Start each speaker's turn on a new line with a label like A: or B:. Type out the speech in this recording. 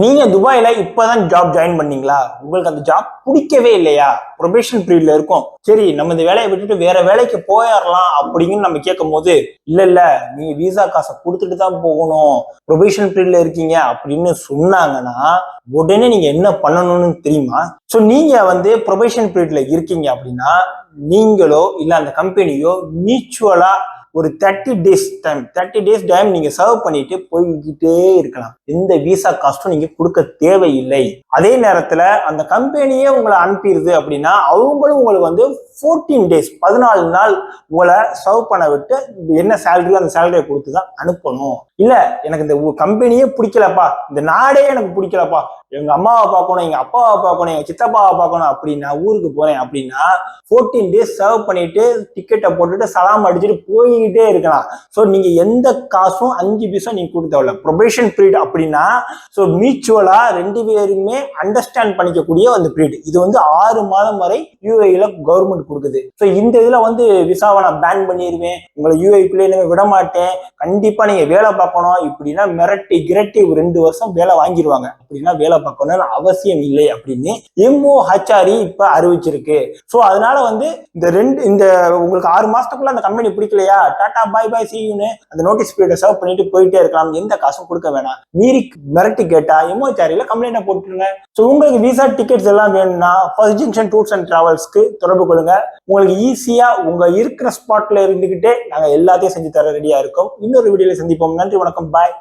A: நீங்க துபாயில இப்பதான் ஜாப் ஜாயின் பண்ணீங்களா? உங்களுக்கு அந்த ஜாப் பிடிக்கவே இல்லையா? ப்ரொபேஷன் பீரியட்ல இருக்கும். சரி நம்ம இந்த வேலையை விட்டுட்டு வேற வேலைக்கு போயிடலாம் அப்படின்னு நம்ம கேட்கும் போது இல்ல இல்ல நீங்க விசா காசை கொடுத்துட்டு தான் போகணும். ப்ரொபேஷன் பீரியட்ல இருக்கீங்க அப்படின்னு சொன்னாங்கன்னா உடனே நீங்க என்ன பண்ணணும்னு தெரியுமா? ஸோ நீங்க வந்து ப்ரொபேஷன் பீரியட்ல இருக்கீங்க அப்படின்னா நீங்களோ இல்ல அந்த கம்பெனியோ மியூச்சுவலா ஒரு thirty days time thirty days time நீங்க சர்வ் பண்ணிட்டு போய்கிட்டே இருக்கலாம். எந்த விசா காஸ்ட்டும் நீங்க கொடுக்க தேவையில்லை. அதே நேரத்துல அந்த கம்பெனியே உங்களை அனுப்பிடுது அப்படின்னா அவங்களும் உங்களுக்கு வந்து ஃபோர்டீன் டேஸ் பதினாலு நாள் உங்களை சர்வ் பண்ண விட்டு என்ன சேலரியோ அந்த சேலரியை கொடுத்து தான் அனுப்பணும். இல்ல எனக்கு இந்த கம்பெனியே பிடிக்கலப்பா. இந்த நாடே எனக்கு பிடிக்கலப்பா. எங்க அம்மாவை பார்க்கணும் எங்க அப்பாவை பார்க்கணும் எங்க சித்தப்பாவை பார்க்கணும் அப்படின்னா ஊருக்கு போறேன் அப்படின்னா ஃபோர்டீன் டேஸ் சர்வ் பண்ணிட்டு டிக்கெட்டை போட்டுட்டு சலாம் அடிச்சுட்டு போய்கிட்டே இருக்கலாம். ஸோ நீங்க எந்த காசும் அஞ்சு பீஸும் நீங்க கொடுக்க தேவையில்ல. ப்ரொபேஷன் பீரியட் அப்படின்னா ஸோ மியூச்சுவலா ரெண்டு பேருமே அண்டர்ஸ்டாண்ட் பண்ணிக்கக்கூடிய அந்த பீரியட் இது வந்து ஆறு மாதம் வரை யூஏல கவர்மெண்ட் கொடுக்குது. ஸோ இந்த இதுல வந்து விசாவை நான் பேன் பண்ணிடுவேன் உங்களை யூஏக்குள்ளே இனிமே விட மாட்டேன். கண்டிப்பா நீங்க வேலை பார்க்கணும். இப்படின்னா மிரட்டி கிரட்டி ரெண்டு வருஷம் வேலை வாங்கிடுவாங்க அப்படின்னா வேலை பார்க்கணும்னு அவசியம் இல்லை அப்படின்னு எம்ஓ ஹச்ஆர்இ இப்ப அறிவிச்சிருக்கு. ஸோ அதனால வந்து இந்த ரெண்டு இந்த உங்களுக்கு ஆறு மாசத்துக்குள்ள அந்த கம்பெனி பிடிக்கலையா? டாடா பாய் பாய் சியூன்னு அந்த நோட்டீஸ் பீரியட் சர்வ் பண்ணிட்டு போயிட்டே இருக்கலாம். எந்த காசும் கொடுக்க வேணாம். மீறி மிரட்டி கேட்டா எம்ஓ ஹச்ஆர்இல கம்ப்ளைண்ட் போட்டுருங்க. ஸோ உங்களுக்கு விசா டிக்கெட்ஸ் எல்லாம் வேணும்னா ஃபர்ஸ்ட் ஜங்ஷன் டூர்ஸ் அண்ட் டிராவல்ஸ்க்கு தொடர்பு கொள்ளுங்க. உங்களுக்கு ஈஸியா உங்க இருக்கிற ஸ்பாட்ல இருந்துகிட்டே நாங்க எல்லாத்தையும் செஞ்சு தர ரெடியா இருக்கோம். இன்னொரு வீடியோல சந்திப்போம். நன்றி வணக்கம். பாய்